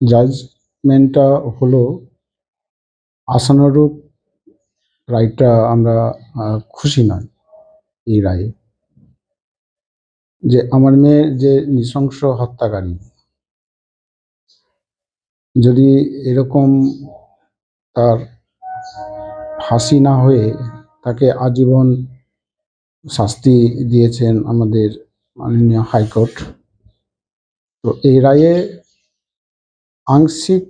জাজমেন্টটা হলো আশানুরূপ রায়টা আমরা খুশি নয় এই রায়ে। যে আমার মেয়ে যে নৃশংস হত্যাকারী, যদি এরকম তার ফাঁসি না হয়ে তাকে আজীবন শাস্তি দিয়েছেন আমাদের মাননীয় হাইকোর্ট, তো এই রায়ে আংশিক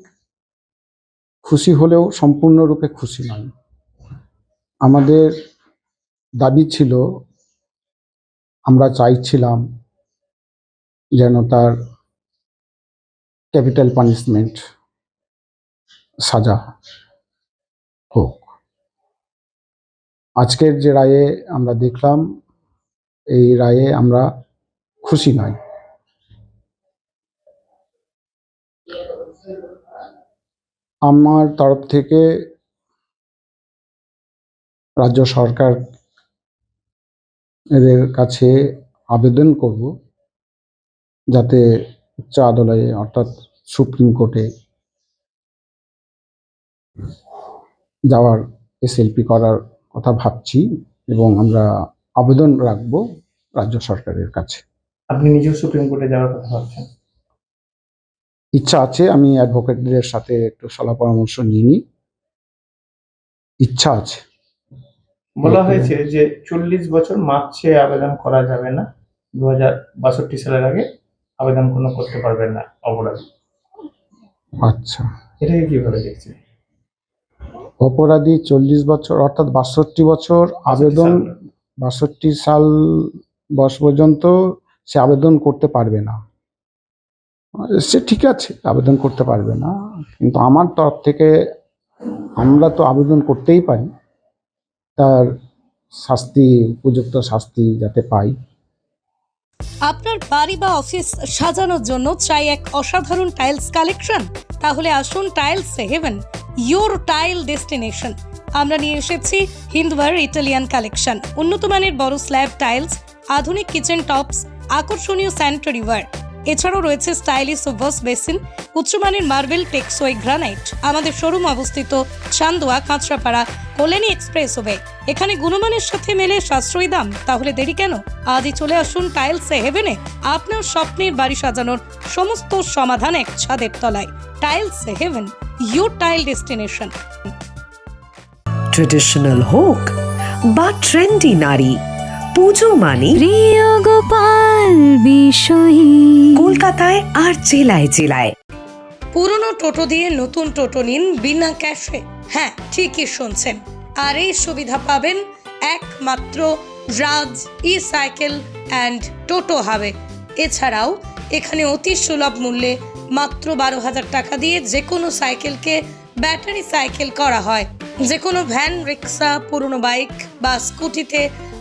খুশি হলেও সম্পূর্ণরূপে খুশি নয়। আমাদের দাবি ছিল, আমরা চাইছিলাম যেন তার ক্যাপিটাল পানিশমেন্ট সাজা হোক। আজকের যে রায়ে আমরা দেখলাম, এই রায়ে আমরা খুশি নই আমার তরফ থেকে রাজ্য সরকার এদের কাছে আবেদন করব যাতে উচ্চ আদালতে অর্থাৎ সুপ্রিম কোর্টে যাওয়ার এসএলপি করার কথা ভাবছি এবং আমরা আবেদন রাখব রাজ্য সরকারের কাছে। আপনি নিজেও সুপ্রিম কোর্টে যাওয়ার কথা ভাবছেন? ইচ্ছা আছে আমি অ্যাডভোকেটদের সাথে একটু সলা পরামর্শ নিয়ে নিই ইচ্ছা আছে। বলা হয়েছে যে চল্লিশ বছর মার্চে আবেদন করা যাবে না। দু হাজার বাষট্টি সালের আগে আবেদন কোনো করতে পারবেন না অপরাধী। আচ্ছা। এটাকে কীভাবে দেখছেন? অপরাধী চল্লিশ বছর অর্থাৎ বাষট্টি বছর আবেদন বাষট্টি সাল বয়স পর্যন্ত সে আবেদন করতে পারবে না। সে ঠিক আছে, আবেদন করতে পারবে না। কিন্তু আমার তরফ থেকে আমরা তো আবেদন করতেই পারি। তার শাস্তি, উপযুক্ত শাস্তি যাতে পাই। আপনার বাড়ি বা অফিস সাজানোর জন্য চাই এক অসাধারণ টাইলস কালেকশন? তাহলে আসুন tiles heaven your tile destination. আমরা নিয়ে এসেছি হিন্দওয়ার ইটালিয়ান কালেকশন। উন্নত মানের বড় স্ল্যাব টাইলস, আধুনিক কিচেন টপস, আকর্ষণীয় স্যানিটারি ওয়ার এছাড়াও রয়েছে স্টাইলিশ ওভাস বেসিন, উচ্চমানের মার্বেল টেক্সোয় গ্রানাইট। আমাদের শোরুম অবস্থিত চান্দোয়া, কাঁচরাপাড়া, কল্যাণী এক্সপ্রেস ওয়ে। এখানে গুণমানের সাথে মেলে সাশ্রয়ী দাম। তাহলে দেরি কেন? আজই চলে আসুন টাইলস হেভেনে আপনার স্বপ্নের বাড়ি সাজানোর সমস্ত সমাধান এক ছাদের তলায়। Tiles heaven your tile destination traditional হোক বা ট্রেন্ডি নারী পুজো মানে প্রিয় গোপাল বিষয়ী। কলকাতায় আর জেলায় জেলায়। পুরনো টোটো দিয়ে নতুন টোটো নিন বিনা ক্যাশে। হ্যাঁ ঠিকই শুনছেন। আর এই সুবিধা পাবেন একমাত্র রাজ ই সাইকেল অ্যান্ড টোটো হাবে। এছাড়াও এখানে অতি সুলভ মূল্যে মাত্র বারো হাজার টাকা দিয়ে যে কোনো সাইকেলকে ব্যাটারি সাইকেল করা হয়। যে কোনো ভ্যান রিক্সা পুরনো বাইক বা স্কুটিতে